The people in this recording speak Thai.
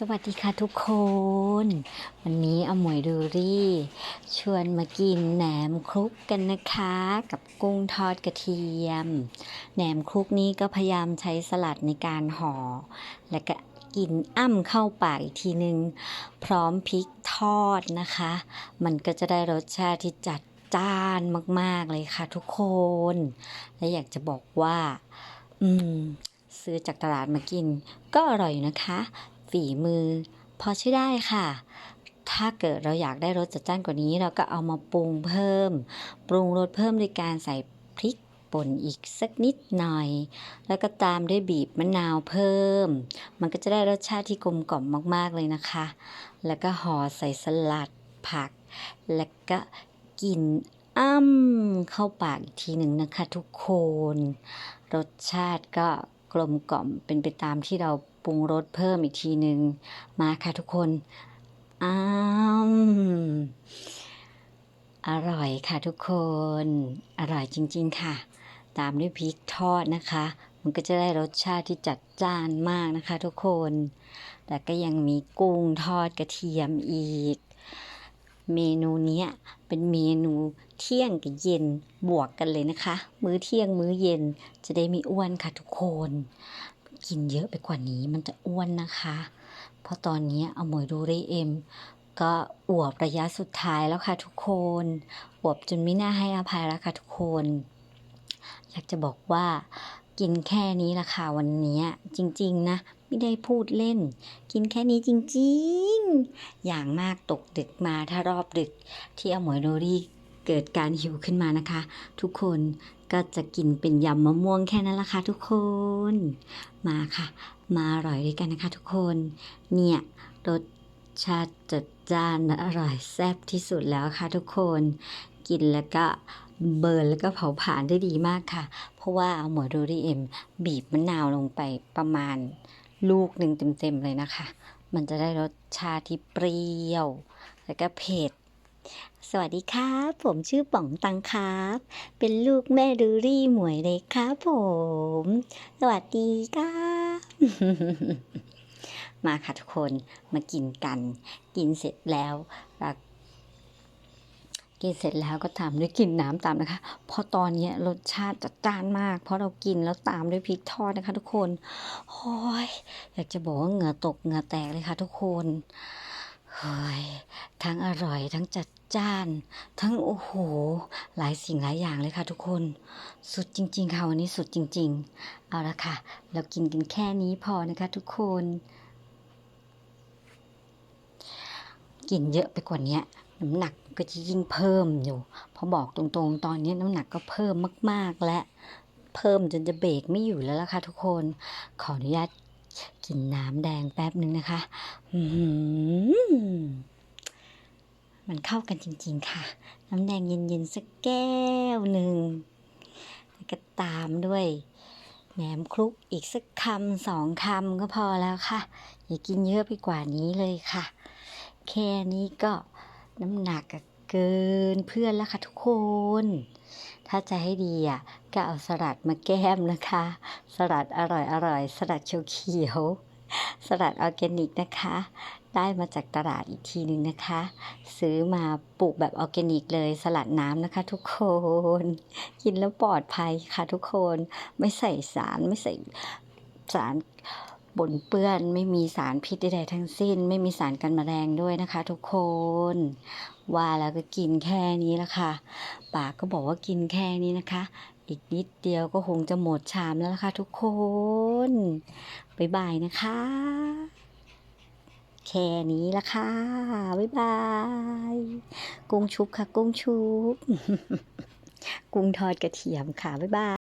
สวัสดีค่ะทุกคน วันนี้อมวยดูรี่ ชวนมากินแหนมคลุกกันนะคะ กับกุ้งทอดกระเทียม แหนมคลุกนี้ก็พยายามใช้สลัดในการห่อ และก็กินอ้ำเข้าปากอีกทีนึง พร้อมพริกทอดนะคะ มันก็จะได้รสชาติที่จัดจ้านมากๆเลยค่ะทุกคน และอยากจะบอกว่า อืมซื้อจากตลาดมากินก็อร่อยนะคะีมือ พอใช้ได้ค่ะ ถ้าเกิดเราอยากได้รสจัดจ้านกว่านี้ เราก็เอามาปรุงเพิ่ม ปรุงรสเพิ่มด้วยการใส่พริกป่นอีกสักนิดหน่อย แล้วก็ตามด้วยบีบมะนาวเพิ่ม มันก็จะได้รสชาติที่กลมกล่อมมากๆเลยนะคะ แล้วก็ห่อใส่สลัดผัก แล้วก็กินอ้ำเข้าปากอีกทีหนึ่งนะคะทุกคน รสชาติก็ ลมกล่อมเป็นไปตามที่เราปรุงรสเพิ่มอีกทีหนึ่งมาค่ะทุกคนอ้ามอร่อยค่ะทุกคน อร่อยจริง ๆ ค่ะ ตามด้วยพริกทอดนะคะ มันก็จะได้รสชาติที่จัดจ้านมากนะคะ ทุกคน แต่ก็ยังมีกุ้งทอดกระเทียมอีก เมนูนี้เป็นเมนูเที่ยงกับเย็นบวกกันเลยนะคะ มื้อเที่ยงมื้อเย็นจะได้ไม่อ้วนค่ะทุกคน กินเยอะไปกว่านี้มันจะอ้วนนะคะ เพราะตอนนี้เอาหมวยดูเรเอ็มก็อวบระยะสุดท้ายแล้วค่ะทุกคนอวบจนไม่น่าให้อภัยแล้วค่ะทุกคน อยากจะบอกว่า กินแค่นี้ละค่ะวันนี้จริงๆนะไม่ได้พูดเล่น กินแค่นี้จริงๆ อย่างมากตกดึกมาถ้ารอบดึก ที่อมวยโดรี่เกิดการหิวขึ้นมานะคะ ทุกคนก็จะกินเป็นยำมะม่วงแค่นั้นละค่ะทุกคน มาค่ะ มาอร่อยด้วยกันนะคะทุกคน เนี่ยรสชาติจัดจ้านอร่อยแซ่บที่สุดแล้วค่ะทุกคน กินแล้วก็เบิร์นแล้วก็เผาผลาญได้ดีมากค่ะ เพราะว่าเอาหมวยโดรี่เอ็มบีบมะนาวลงไปประมาณลูกหนึ่งเต็มๆเลยนะคะ มันจะได้รสชาติที่เปรี้ยว แล้วก็เผ็ด สวัสดีครับ ผมชื่อป๋องตังครับ เป็นลูกแม่ดูรี่หมวยเลยครับผม สวัสดีครับมาค่ะทุกคนมากินกัน กินเสร็จแล้วเรา กินเสร็จแล้วก็ตามด้วยกินน้ำตามนะคะ เพราะตอนนี้รสชาติจัดจ้านมาก เพราะเรากินแล้วตามด้วยพริกทอดนะคะ ทุกคนโอ้ยอยากจะบอกว่าเหงื่อตกเหงื่อแตกเลยค่ะ ทุกคนเฮ้ยทั้งอร่อยทั้งจัดจ้าน ทั้งโอ้โห หลายสิ่งหลายอย่างเลยค่ะ ทุกคน สุดจริง ๆ ค่ะวันนี้สุดจริง ๆ เอาละค่ะ เรากินกันแค่นี้พอนะคะ ทุกคน กินเยอะไปกว่านี้ น้ำหนักก็จะยิ่งเพิ่มอยู่ พอบอกตรงๆ ตอนนี้น้ำหนักก็เพิ่มมากๆและเพิ่มจนจะเบรกไม่อยู่แล้วล่ะค่ะทุกคน ขออนุญาตกินน้ำแดงแป๊บหนึ่งนะคะมันเข้ากันจริงๆค่ะ น้ำแดงเย็นๆสักแก้วหนึ่งแล้วก็ตามด้วยแหนมคลุกอีกสักคำสองคำก็พอแล้วค่ะ อย่ากินเยอะไปกว่านี้เลยค่ะ แค่นี้ก็ น้ำหนักเกินเพื่อนแล้วค่ะทุกคน ถ้าจะให้ดีอะก็เอาสลัดมาแก้มนะคะ สลัดอร่อยอร่อยสลัดเขียวสลัดออร์แกนิกนะคะ ได้มาจากตลาดอีกทีหนึ่งนะคะ ซื้อมาปลูกแบบออร์แกนิกเลยสลัดน้ำนะคะ ทุกคน กินแล้วปลอดภัยค่ะทุกคน ไม่ใส่สารไม่ใส่สาร ปนเปื้อน ไม่มีสารพิษใดๆทั้งสิ้น ไม่มีสารกันแมลงด้วยนะคะ ทุกคน ว่าแล้วก็กินแค่นี้ละค่ะปากก็บอกว่ากินแค่นี้นะคะ อีกนิดเดียวก็คงจะหมดชามแล้วละค่ะทุกคนบ๊ายบายนะคะ แค่นี้ละค่ะบ๊ายบายกุ้งชุบค่ะ กุ้งชุบ กุ้งทอดกระเทียมค่ะบ๊ายบาย